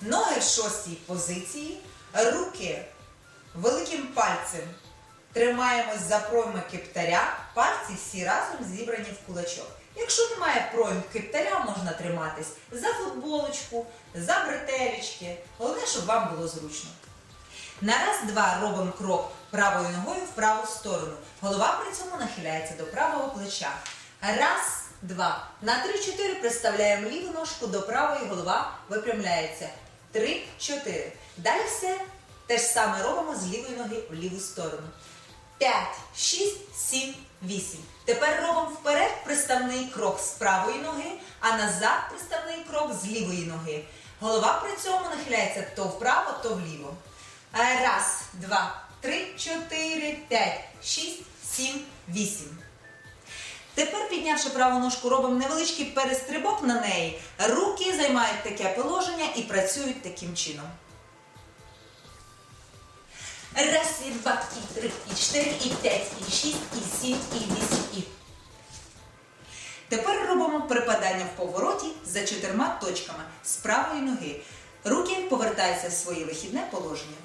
Ноги в шостій позиції, руки великим пальцем тримаємось за пройми кептаря, пальці всі разом зібрані в кулачок. Якщо немає пройм кептаря, можна триматись за футболочку, за бретелечки. Головне, щоб вам було зручно. На раз-два робимо крок правою ногою в праву сторону. Голова при цьому нахиляється до правого плеча. Раз, два. На три-чотири приставляємо ліву ножку до правої, голова випрямляється. Три, чотири. Далі все те ж саме робимо з лівої ноги в ліву сторону. П'ять, шість, сім, вісім. Тепер робимо вперед приставний крок з правої ноги, а назад приставний крок з лівої ноги. Голова при цьому нахиляється то вправо, то вліво. Е, Раз, два, три, чотири, п'ять, шість, сім, вісім. Тепер, піднявши праву ножку, робимо невеличкий перестрибок на неї. Руки займають таке положення і працюють таким чином. Раз, і два, і три, і чотири, і п'ять, і шість, і сім, і вісім, і. Тепер робимо припадання в повороті за чотирма точками з правої ноги. Руки повертаються в своє вихідне положення.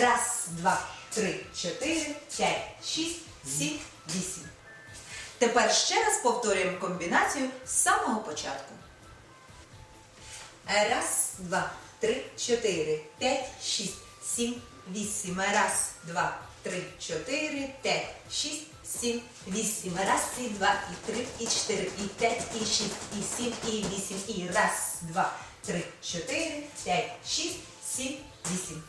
Раз, два, три, чотири, п'ять. Тепер ще раз повторюємо комбінацію з самого початку. Раз, два, три, чотири, п'ять, шість, сім, вісім. Раз, два, три, чотири, п'ять, шість, сім, вісім. Раз, і два, і три, і чотири, і п'ять, і шість, і сім, і вісім. І раз, два, три, чотири, п'ять, шість, сім, вісім.